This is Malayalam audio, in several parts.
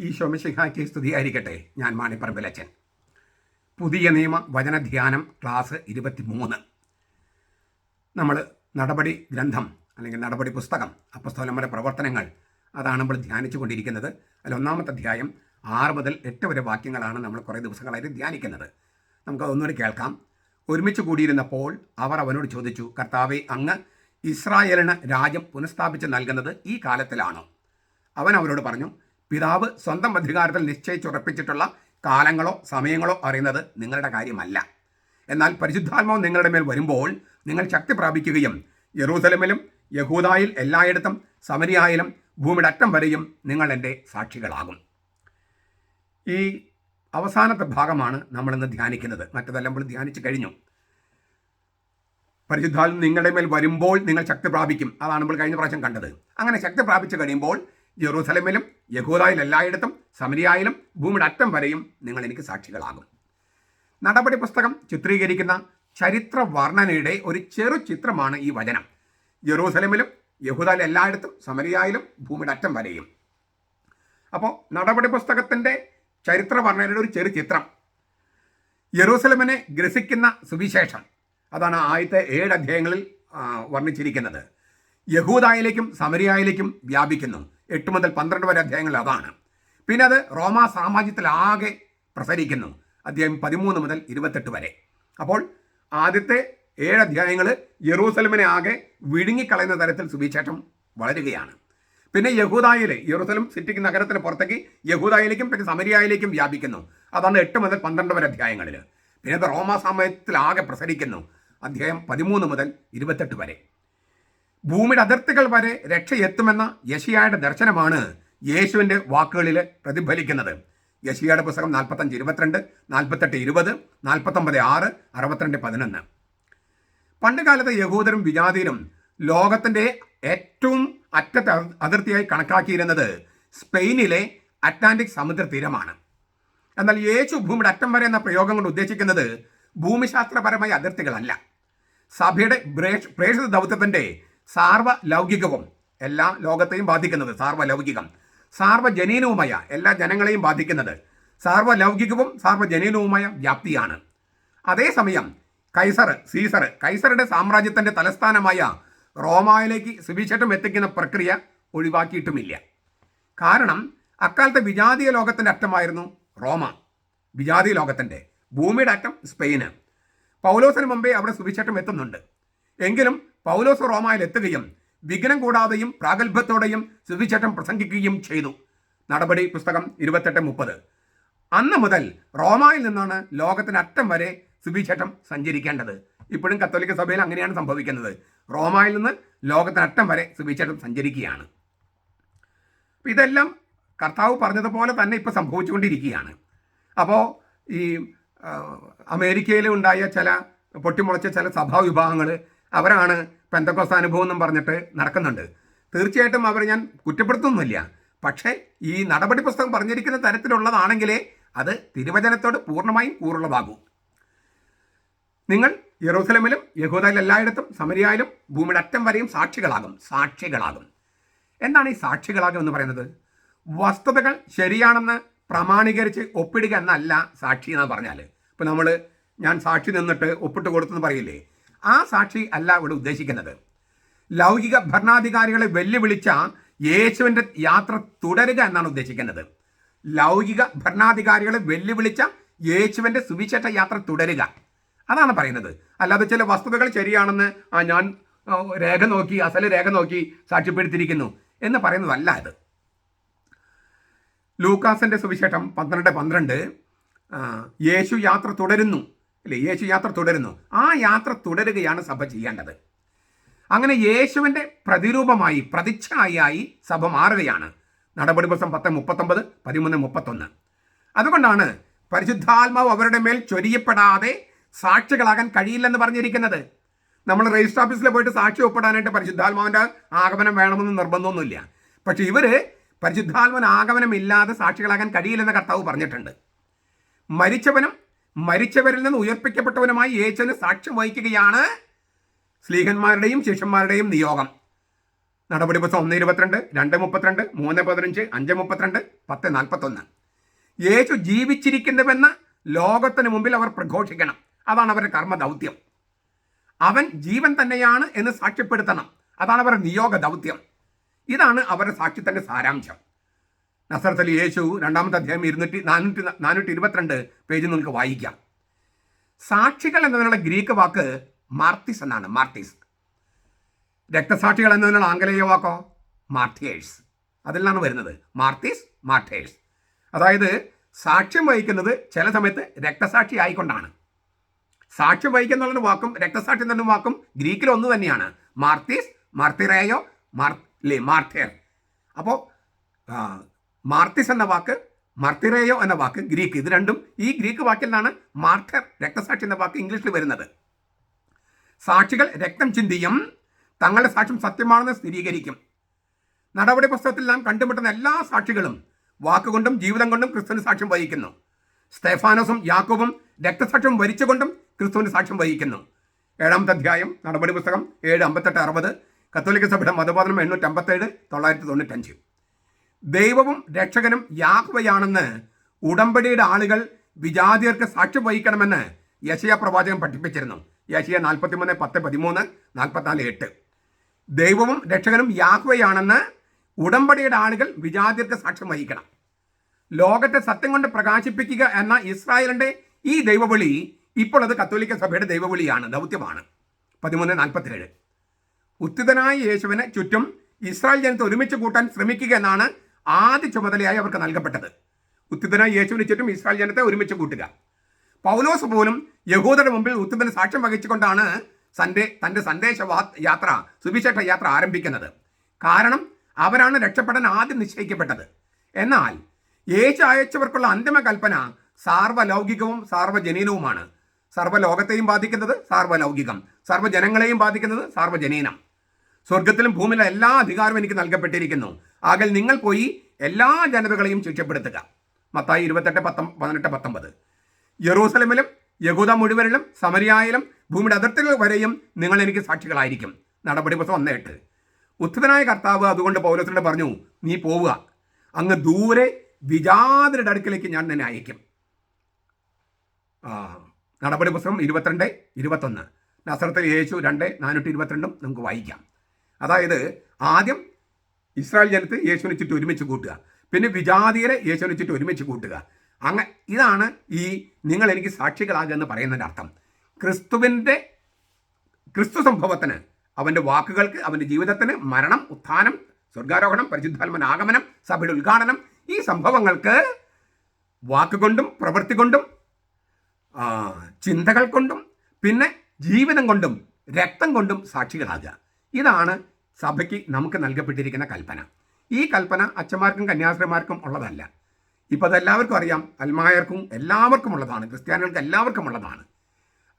ഈശോ മിശിഹായ്ക്ക് സ്തുതിയായിരിക്കട്ടെ ഞാൻ മാണിപ്പറമ്പിലച്ചൻ പുതിയ നിയമ വചനധ്യാനം ക്ലാസ് ഇരുപത്തി മൂന്ന് നമ്മൾ നടപടി ഗ്രന്ഥം അല്ലെങ്കിൽ നടപടി പുസ്തകം അപ്പസ്തോലന്മാരുടെ പ്രവർത്തനങ്ങൾ അതാണ് നമ്മൾ ധ്യാനിച്ചു കൊണ്ടിരിക്കുന്നത്. അതിൽ ഒന്നാമത്തെ അധ്യായം ആറ് മുതൽ എട്ട് വരെ വാക്യങ്ങളാണ് നമ്മൾ കുറേ ദിവസങ്ങളായിട്ട് ധ്യാനിക്കുന്നത്. നമുക്ക് അതൊന്നുകൂടി കേൾക്കാം. ഒരുമിച്ച് കൂടിയിരുന്നപ്പോൾ അവർ അവനോട് ചോദിച്ചു കർത്താവെ അങ്ങ് ഇസ്രായേലിന് രാജ്യം പുനഃസ്ഥാപിച്ച് നൽകുന്നത് ഈ കാലത്തിലാണോ? അവൻ അവരോട് പറഞ്ഞു പിതാവ് സ്വന്തം അധികാരത്തിൽ നിശ്ചയിച്ചുറപ്പിച്ചിട്ടുള്ള കാലങ്ങളോ സമയങ്ങളോ അറിയുന്നത് നിങ്ങളുടെ കാര്യമല്ല. എന്നാൽ പരിശുദ്ധാത്മാവ് നിങ്ങളുടെ മേൽ വരുമ്പോൾ നിങ്ങൾ ശക്തി പ്രാപിക്കുകയും യെറൂസലമിലും യഹൂദായിൽ എല്ലായിടത്തും സമരിയായാലും ഭൂമിയുടെ അറ്റം വരെയും നിങ്ങൾ എന്റെ സാക്ഷികളാകും. ഈ അവസാനത്തെ ഭാഗമാണ് നമ്മളിന്ന് ധ്യാനിക്കുന്നത്. മറ്റതെല്ലാം നമ്മൾ ധ്യാനിച്ചു കഴിഞ്ഞു. പരിശുദ്ധാൽ നിങ്ങളുടെ മേൽ വരുമ്പോൾ നിങ്ങൾ ശക്തി പ്രാപിക്കും. അതാണ് നമ്മൾ കഴിഞ്ഞ പ്രാവശ്യം കണ്ടത്. അങ്ങനെ ശക്തി പ്രാപിച്ചു കഴിയുമ്പോൾ ജെറൂസലമിലും യഹൂദായിൽ എല്ലായിടത്തും സമരിയായാലും ഭൂമിയുടെ അറ്റം വരെയും നിങ്ങൾ എനിക്ക് സാക്ഷികളാകും. നടപടി പുസ്തകം ചിത്രീകരിക്കുന്ന ചരിത്ര വർണനയുടെ ഒരു ചെറു ചിത്രമാണ് ഈ വചനം. ജെറൂസലമിലും യഹൂദായിൽ എല്ലായിടത്തും സമരിയായാലും ഭൂമിയുടെ അറ്റം വരെയും. അപ്പോൾ നടപടി പുസ്തകത്തിന്റെ ചരിത്ര വർണനയുടെ ഒരു ചെറു ചിത്രം. യെറൂസലമിനെ ഗ്രസിക്കുന്ന സുവിശേഷം. അതാണ് ആദ്യത്തെ ഏഴ് അധ്യായങ്ങളിൽ വർണിച്ചിരിക്കുന്നത്. യഹൂദായിലേക്കും സമരിയായിലേക്കും വ്യാപിക്കുന്നു. എട്ട് മുതൽ പന്ത്രണ്ട് വരെ അധ്യായങ്ങൾ അതാണ്. പിന്നെ അത് റോമാ സാമ്രാജ്യത്തിലാകെ പ്രസരിക്കുന്നു. അധ്യായം പതിമൂന്ന് മുതൽ ഇരുപത്തെട്ട് വരെ. അപ്പോൾ ആദ്യത്തെ ഏഴ് അധ്യായങ്ങൾ യെറൂസലമിനെ ആകെ വിഴുങ്ങിക്കളയുന്ന തരത്തിൽ സുവിശേഷം വളരുകയാണ്. പിന്നെ യഹൂദായിലെ യെറൂസലം സിറ്റിക്ക് നഗരത്തിന് പുറത്തേക്ക് യഹൂദായിലേക്കും പിന്നെ സമരിയായിലേക്കും വ്യാപിക്കുന്നു. അതാണ് എട്ട് മുതൽ പന്ത്രണ്ട് വരെ അധ്യായങ്ങളിൽ. പിന്നെ അത് റോമാ സാമ്രാജ്യത്തിലാകെ പ്രസരിക്കുന്നു. അധ്യായം പതിമൂന്ന് മുതൽ ഇരുപത്തെട്ട് വരെ. ഭൂമിയുടെ അതിർത്തികൾ വരെ രക്ഷയെത്തുമെന്ന യശിയായുടെ ദർശനമാണ് യേശുവിന്റെ വാക്കുകളിൽ പ്രതിഫലിക്കുന്നത്. യശിയായുടെ പുസ്തകം നാൽപ്പത്തഞ്ച് ഇരുപത്തിരണ്ട് നാൽപ്പത്തെട്ട് ഇരുപത് നാൽപ്പത്തൊമ്പത് ആറ് അറുപത്തിരണ്ട് പതിനൊന്ന്. പണ്ട് കാലത്ത് യഹൂദരും വിജാതിയിലും ലോകത്തിന്റെ ഏറ്റവും അറ്റത്തെ അതിർത്തിയായി കണക്കാക്കിയിരുന്നത് സ്പെയിനിലെ അറ്റ്ലാന്റിക് സമുദ്ര തീരമാണ്. എന്നാൽ യേശു ഭൂമിയുടെ അറ്റം വരെ എന്ന പ്രയോഗം കൊണ്ട് ഉദ്ദേശിക്കുന്നത് ഭൂമിശാസ്ത്രപരമായ അതിർത്തികളല്ല. സഭയുടെ പ്രേക്ഷിത ദൗത്യത്തിന്റെ സാർവലൗകികവും എല്ലാ ലോകത്തെയും ബാധിക്കുന്നത് സാർവലൗകികം. സാർവജനീനവുമായ എല്ലാ ജനങ്ങളെയും ബാധിക്കുന്നത് സാർവലൗകികവും സാർവജനീനവുമായ വ്യാപ്തിയാണ്. അതേസമയം കൈസർ സീസർ കൈസറുടെ സാമ്രാജ്യത്തിന്റെ തലസ്ഥാനമായ റോമായിലേക്ക് സുവിശേഷം എത്തിക്കുന്ന പ്രക്രിയ ഒഴിവാക്കിയിട്ടുമില്ല. കാരണം അക്കാലത്തെ വിജാതീയ ലോകത്തിന്റെ അറ്റമായിരുന്നു റോമ. വിജാതീയ ലോകത്തിന്റെ ഭൂമിയുടെ അറ്റം സ്പെയിന്. പൗലോസിന് മുമ്പേ അവിടെ സുവിശേഷം എത്തുന്നുണ്ട്. എങ്കിലും പൗലോസ് റോമായിൽ എത്തുകയും വിഘ്നം കൂടാതെയും പ്രാഗൽഭ്യത്തോടെയും സുവിശേഷം പ്രസംഗിക്കുകയും ചെയ്തു. നടപടി പുസ്തകം ഇരുപത്തെട്ട് മുപ്പത്. അന്ന് മുതൽ റോമായിൽ നിന്നാണ് ലോകത്തിന് അറ്റം വരെ സുവിശേഷം സഞ്ചരിക്കേണ്ടത്. ഇപ്പോഴും കത്തോലിക്ക സഭയിൽ അങ്ങനെയാണ് സംഭവിക്കുന്നത്. റോമായിൽ നിന്ന് ലോകത്തിന് അറ്റം വരെ സുവിശേഷം സഞ്ചരിക്കുകയാണ്. ഇതെല്ലാം കർത്താവ് പറഞ്ഞതുപോലെ തന്നെ ഇപ്പോൾ സംഭവിച്ചുകൊണ്ടിരിക്കുകയാണ്. അപ്പോൾ ഈ അമേരിക്കയിൽ ഉണ്ടായ ചില പൊട്ടിമുളച്ച ചില സഭാ വിഭാഗങ്ങൾ അവരാണ് പെന്തക്കോസ് അനുഭവം എന്നും പറഞ്ഞിട്ട് നടക്കുന്നുണ്ട്. തീർച്ചയായിട്ടും അവർ ഞാൻ കുറ്റപ്പെടുത്തുന്നില്ല. പക്ഷേ ഈ നടപടി പുസ്തകം പറഞ്ഞിരിക്കുന്ന തരത്തിലുള്ളതാണെങ്കിലേ അത് തിരുവചനത്തോട് പൂർണമായും കൂറുള്ളതാകൂ. നിങ്ങൾ യെറൂസലമിലും യഹൂദയിൽ എല്ലായിടത്തും സമരിയായാലും ഭൂമിയുടെ അറ്റം വരെയും സാക്ഷികളാകും സാക്ഷികളാകും. എന്താണ് ഈ സാക്ഷികളാകും എന്ന് പറയുന്നത്? വസ്തുതകൾ ശരിയാണെന്ന് പ്രമാണീകരിച്ച് ഒപ്പിടുക എന്നല്ല സാക്ഷി എന്ന് പറഞ്ഞാൽ ഇപ്പം നമ്മൾ ഞാൻ സാക്ഷി നിന്നിട്ട് ഒപ്പിട്ട് കൊടുത്തെന്ന് പറയില്ലേ? ആ സാക്ഷി അല്ല ഇവിടെ ഉദ്ദേശിക്കുന്നത്. ലൗകിക ഭരണാധികാരികളെ വെല്ലുവിളിച്ച യേശുവിന്റെ യാത്ര തുടരുക എന്നാണ് ഉദ്ദേശിക്കുന്നത്. ലൗകിക ഭരണാധികാരികളെ വെല്ലുവിളിച്ച യേശുവിന്റെ സുവിശേഷ യാത്ര തുടരുക. അതാണ് പറയുന്നത്. അല്ലാതെ ചില വസ്തുതകൾ ശരിയാണെന്ന് ആ ഞാൻ രേഖ നോക്കി അസൽ രേഖ നോക്കി സാക്ഷ്യപ്പെടുത്തിയിരിക്കുന്നു എന്ന് പറയുന്നതല്ല ഇത് ലൂക്കാസിന്റെ സുവിശേഷം പന്ത്രണ്ട് പന്ത്രണ്ട് യേശു യാത്ര തുടരുന്നു. അല്ലേ യേശു യാത്ര തുടരുന്നു. ആ യാത്ര തുടരുകയാണ് സഭ ചെയ്യേണ്ടത്. അങ്ങനെ യേശുവിന്റെ പ്രതിരൂപമായി പ്രതിച്ഛായായി സഭ മാറുകയാണ്. നടപടി പുസ്തകം പത്ത് മുപ്പത്തൊമ്പത് പതിമൂന്ന് മുപ്പത്തൊന്ന്. അതുകൊണ്ടാണ് പരിശുദ്ധാത്മാവ് അവരുടെ മേൽ ചൊരിയപ്പെടാതെ സാക്ഷികളാകാൻ കഴിയില്ലെന്ന് പറഞ്ഞിരിക്കുന്നത്. നമ്മൾ രജിസ്റ്റർ ഓഫീസിൽ പോയിട്ട് സാക്ഷി ഒപ്പിടാനായിട്ട് പരിശുദ്ധാത്മാവിന്റെ ആഗമനം വേണമെന്ന് നിർബന്ധമൊന്നുമില്ല. പക്ഷെ ഇവർ പരിശുദ്ധാത്മൻ ആഗമനമില്ലാതെ സാക്ഷികളാകാൻ കഴിയില്ലെന്ന് കർത്താവ് പറഞ്ഞിട്ടുണ്ട്. മരിച്ചവനും മരിച്ചവരിൽ നിന്ന് ഉയർപ്പിക്കപ്പെട്ടവനുമായി യേശുവിന് സാക്ഷ്യം വഹിക്കുകയാണ് സ്ലീഹന്മാരുടെയും ശിഷ്യന്മാരുടെയും നിയോഗം. നടപടി പുസ്തകം ഒന്ന് ഇരുപത്തിരണ്ട് രണ്ട് മുപ്പത്തിരണ്ട് മൂന്ന് പതിനഞ്ച് അഞ്ച് മുപ്പത്തിരണ്ട് പത്ത് നാൽപ്പത്തൊന്ന്. യേശു ജീവിച്ചിരിക്കുന്നുവെന്ന് ലോകത്തിന് മുമ്പിൽ അവർ പ്രഘോഷിക്കണം. അതാണ് അവരുടെ കർമ്മ ദൗത്യം അവൻ ജീവൻ തന്നെയാണ് എന്ന് സാക്ഷ്യപ്പെടുത്തണം. അതാണ് അവരുടെ നിയോഗ ദൗത്യം ഇതാണ് അവരുടെ സാക്ഷ്യത്തിന്റെ സാരാംശം. നസറത്തിൽ യേശു രണ്ടാമത്തെ അധ്യായം ഇരുന്നൂറ്റി നാനൂറ്റി നാനൂറ്റി ഇരുപത്തിരണ്ട് പേജിൽ നിങ്ങൾക്ക് വായിക്കാം. സാക്ഷികൾ എന്നതിനുള്ള ഗ്രീക്ക് വാക്ക് മാർത്തിസ് എന്നാണ് മാർട്ടിസ് രക്തസാക്ഷികൾ എന്നതിനുള്ള ആംഗലേയ വാക്കോ? മാർട്ടിയേഴ്സ് അതിൽ നിന്നാണ് വരുന്നത്. മാർത്തിസ് മാർട്ടേഴ്സ് അതായത് സാക്ഷ്യം വഹിക്കുന്നത് ചില സമയത്ത് രക്തസാക്ഷി ആയിക്കൊണ്ടാണ്. സാക്ഷ്യം വഹിക്കുന്നുള്ള വാക്കും രക്തസാക്ഷി എന്നുള്ള വാക്കും ഗ്രീക്കിൽ ഒന്ന് തന്നെയാണ്. മാർത്തിസ് മാർത്തിറേയോ മാർ ലേ മാർത്തേർ അപ്പോൾ മാർത്തിസ് എന്ന വാക്ക് മർത്തിറേയോ എന്ന വാക്ക് ഗ്രീക്ക്. ഇത് രണ്ടും ഈ ഗ്രീക്ക് വാക്കിൽ നിന്നാണ് മാർട്ടർ രക്തസാക്ഷി എന്ന വാക്ക് ഇംഗ്ലീഷിൽ വരുന്നത്. സാക്ഷികൾ രക്തം ചിന്തിയും തങ്ങളുടെ സാക്ഷ്യം സത്യമാണെന്ന് സ്ഥിരീകരിക്കും. നടപടി പുസ്തകത്തിൽ നാം കണ്ടുമുട്ടുന്ന എല്ലാ സാക്ഷികളും വാക്കുകൊണ്ടും ജീവിതം കൊണ്ടും ക്രിസ്തുവിന് സാക്ഷ്യം വഹിക്കുന്നു. സ്തേഫാനോസും യാക്കോബും രക്തസാക്ഷ്യം വരിച്ചുകൊണ്ടും ക്രിസ്തുവിന് സാക്ഷ്യം വഹിക്കുന്നു. ഏഴാമത്തെ അധ്യായം നടപടി പുസ്തകം ഏഴ് അമ്പത്തെട്ട് അറുപത് കത്തോലിക്ക സഭയുടെ മതബോധനം എണ്ണൂറ്റമ്പത്തേഴ് തൊള്ളായിരത്തി തൊണ്ണൂറ്റഞ്ച്. ദൈവവും രക്ഷകനും യാഹ്വയാണെന്ന് ഉടമ്പടിയുടെ ആളുകൾ വിജാതിയർക്ക് സാക്ഷ്യം വഹിക്കണമെന്ന് യശയ പ്രവാചകൻ പഠിപ്പിച്ചിരുന്നു. യശയ നാൽപ്പത്തിമൂന്ന് പത്ത് പതിമൂന്ന് നാൽപ്പത്തിനാല് എട്ട്. ദൈവവും രക്ഷകനും യാഹ്വയാണെന്ന് ഉടമ്പടിയുടെ ആളുകൾ വിജാതിയർക്ക് സാക്ഷ്യം വഹിക്കണം. ലോകത്തെ സത്യം കൊണ്ട് പ്രകാശിപ്പിക്കുക എന്ന ഇസ്രായേലിന്റെ ഈ ദൈവവിളി ഇപ്പോൾ അത് കത്തോലിക്ക സഭയുടെ ദൈവവിളിയാണ് ദൗത്യമാണ്. പതിമൂന്ന് നാൽപ്പത്തിയേഴ്. ഉത്തിതനായ യേശുവിന് ചുറ്റും ഇസ്രായേൽ ജനത്തെ ഒരുമിച്ച് കൂട്ടാൻ ശ്രമിക്കുക എന്നാണ് ആദ്യ ചുമതലയായി അവർക്ക് നൽകപ്പെട്ടത്. ഉത്തിതനായ യേശുവിന് ചുറ്റും ഇസ്രായേൽ ജനത്തെ ഒരുമിച്ച് കൂട്ടുക. പൗലോസ് പോലും യഹൂദരുടെ മുമ്പിൽ ഉത്തിതന് സാക്ഷ്യം വഹിച്ചുകൊണ്ടാണ് സന്റെ തന്റെ സന്ദേശ യാത്ര സുവിശേഷ യാത്ര ആരംഭിക്കുന്നത്. കാരണം അവരാണ് രക്ഷപ്പെടാൻ ആദ്യം നിശ്ചയിക്കപ്പെട്ടത്. എന്നാൽ യേശു അയച്ചവർക്കുള്ള അന്തിമ കൽപ്പന സാർവലൗകികവും സാർവജനീനവുമാണ്. സർവലോകത്തെയും ബാധിക്കുന്നത് സാർവലൗകികം സർവജനങ്ങളെയും ബാധിക്കുന്നത് സാർവജനീനം. സ്വർഗത്തിലും ഭൂമിയിലും എല്ലാ അധികാരവും എനിക്ക് നൽകപ്പെട്ടിരിക്കുന്നു. ആകൽ നിങ്ങൾ പോയി എല്ലാ ജനതകളെയും ശിക്ഷപ്പെടുത്തുക. മത്തായി ഇരുപത്തെട്ട് പത്തൊ പതിനെട്ട് പത്തൊമ്പത്. യെറൂസലമിലും യഹൂദ മുഴുവനിലും സമരിയായാലും ഭൂമിയുടെ അതിർത്തികൾ വരെയും നിങ്ങൾ എനിക്ക് സാക്ഷികളായിരിക്കും. നടപടി പുസ്തകം ഒന്ന് എട്ട്. ഉത്തരനായ കർത്താവ് അതുകൊണ്ട് പൗരത്തിനോട് പറഞ്ഞു നീ പോവുക. അങ്ങ് ദൂരെ വിജാതരുടെ അടുക്കിലേക്ക് ഞാൻ നിന്നെ അയക്കും നടപടി പുസ്തകം ഇരുപത്തിരണ്ട് ഇരുപത്തൊന്ന്. നസറത്തിൽ യേശു രണ്ട് നാനൂറ്റി ഇരുപത്തിരണ്ടും നമുക്ക് വായിക്കാം. അതായത് ആദ്യം ഇസ്രായേൽ ജനത്തെ യേശുവിനെ ചുറ്റും ഒരുമിച്ച് കൂട്ടുക. പിന്നെ വിജാതിയരെ യേശുവിനെ ചുറ്റും ഒരുമിച്ച് കൂട്ടുക. അങ്ങ ഇതാണ് ഈ നിങ്ങൾ എനിക്ക് സാക്ഷികളാകുക എന്ന് പറയുന്നതിന്റെ അർത്ഥം. ക്രിസ്തുവിന്റെ ക്രിസ്തു സംഭവത്തിന് അവന്റെ വാക്കുകൾക്ക് അവന്റെ ജീവിതത്തിന് മരണം ഉത്ഥാനം സ്വർഗാരോഹണം പരിശുദ്ധാത്മൻ ആഗമനം സഭയുടെ ഉദ്ഘാടനം ഈ സംഭവങ്ങൾക്ക് വാക്കുകൊണ്ടും പ്രവൃത്തി കൊണ്ടും ചിന്തകൾ കൊണ്ടും പിന്നെ ജീവിതം കൊണ്ടും രക്തം കൊണ്ടും സാക്ഷികളാകുക. ഇതാണ് സഭയ്ക്ക് നമുക്ക് നൽകപ്പെട്ടിരിക്കുന്ന കൽപ്പന. ഈ കൽപ്പന അച്ഛന്മാർക്കും കന്യാസ്ത്രീമാർക്കും ഉള്ളതല്ല. ഇപ്പോൾ അതെല്ലാവർക്കും അറിയാം അൽമായർക്കും എല്ലാവർക്കും ഉള്ളതാണ് ക്രിസ്ത്യാനികൾക്ക് എല്ലാവർക്കും ഉള്ളതാണ്.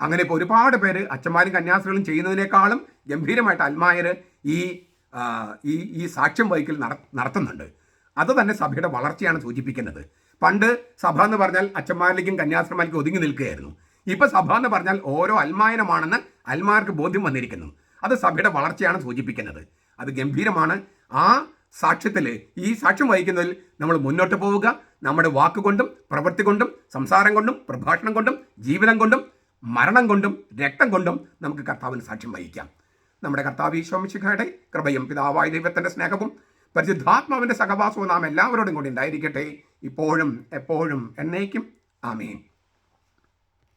അങ്ങനെ ഇപ്പോൾ ഒരുപാട് പേര് അച്ഛന്മാരും കന്യാസ്ത്രീകളും ചെയ്യുന്നതിനേക്കാളും ഗംഭീരമായിട്ട് അൽമായർ ഈ ഈ ഈ സാക്ഷ്യം വഹിക്കൽ നട നടത്തുന്നുണ്ട്. അത് തന്നെ സഭയുടെ വളർച്ചയാണ് സൂചിപ്പിക്കുന്നത്. പണ്ട് സഭ എന്ന് പറഞ്ഞാൽ അച്ഛന്മാരിലേക്കും കന്യാസ്ത്രീമാരിലേക്കും ഒതുങ്ങി നിൽക്കുകയായിരുന്നു. ഇപ്പോൾ സഭ എന്ന് പറഞ്ഞാൽ ഓരോ അൽമായനമാണെന്ന് അൽമാർക്ക് ബോധ്യം വന്നിരിക്കുന്നു. അത് സഭയുടെ വളർച്ചയാണ് സൂചിപ്പിക്കുന്നത്. അത് ഗംഭീരമാണ്. ആ സാക്ഷ്യത്തിൽ ഈ സാക്ഷ്യം വഹിക്കുന്നതിൽ നമ്മൾ മുന്നോട്ട് പോവുക. നമ്മുടെ വാക്കുകൊണ്ടും പ്രവൃത്തി കൊണ്ടും സംസാരം കൊണ്ടും പ്രഭാഷണം കൊണ്ടും ജീവിതം കൊണ്ടും മരണം കൊണ്ടും രക്തം കൊണ്ടും നമുക്ക് കർത്താവിന് സാക്ഷ്യം വഹിക്കാം. നമ്മുടെ കർത്താവ് ഈശോമിശിഖയുടെ കൃപയും പിതാവായ ദൈവത്തിന്റെ സ്നേഹവും പരിശുദ്ധാത്മാവിന്റെ സഹവാസവും നാം എല്ലാവരോടും കൂടി ഉണ്ടായിരിക്കട്ടെ. ഇപ്പോഴും എപ്പോഴും എന്നേക്കും. ആമേൻ.